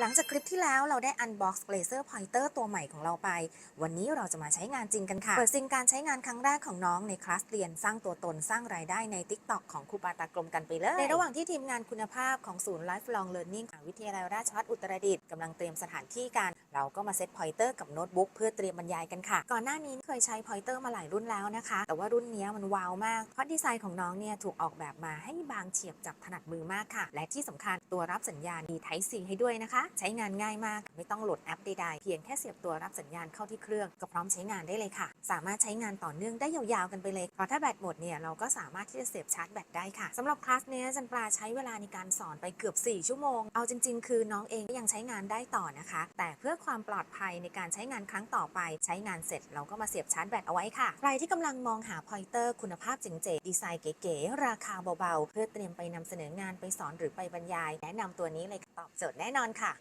หลังจากคลิปที่แล้วเราได้ unbox laser pointer ตัวใหม่ของเราไป วันนี้เราจะมาใช้งานจริงกันค่ะ เปิดซิงการใช้งานครั้งแรกของน้องในคลาสเรียนสร้างตัวตนสร้างรายได้ใน TikTok ของครูปาตากลมกันไปเลย ในระหว่างที่ทีมงานคุณภาพของศูนย์ lifelong learning ของวิทยาลัยราชภัฏอุตรดิตถ์กำลังเตรียมสถานที่กัน เราก็มาเซตพอยเตอร์กับโน้ตบุ๊กเพื่อเตรียมบรรยายกันค่ะ ก่อนหน้านี้เคยใช้พอยเตอร์มาหลายรุ่นแล้วนะคะ แต่ว่ารุ่นนี้มันว้าวมาก เพราะดีไซน์ของน้องเนี่ยถูกออกแบบมาให้บางเฉียบจับถนัดมือมากค่ะ และที่สำคัญตัวรับสัญญาณมี Type C ให้ด้วยนะคะ ใช้งานง่ายมาก ไม่ต้องโหลดแอปใดๆ เพียงแค่เสียบตัวรับสัญญาณเข้าที่เครื่องก็พร้อมใช้งานได้เลยค่ะ สามารถใช้งานต่อเนื่องได้ยาวๆกันไปเลย เพราะถ้าแบตหมดเนี่ยเราก็สามารถที่จะเสียบชาร์จแบตได้ค่ะสำหรับคลาสนี้จันปลาใช้เวลาในการสอนไปเกือบ 4 ชั่วโมง เอาจริง ๆ คือน้องเองก็ยังใช้งานได้ต่อนะคะ แต่เพื่อความปลอดภัยในการใช้งานครั้งต่อไป ใช้งานเสร็จเราก็มาเสียบชาร์จแบตเอาไว้ค่ะ ใครที่กำลังมองหาพอยเตอร์คุณภาพเจ๋งๆดีไซน์เก๋ๆราคาเบาๆ เพื่อเตรียมไปนำเสนองานไปสอนหรือไปบรรยาย แนะนำตัวนี้เลยตอบโจทย์แน่นอนค่ะ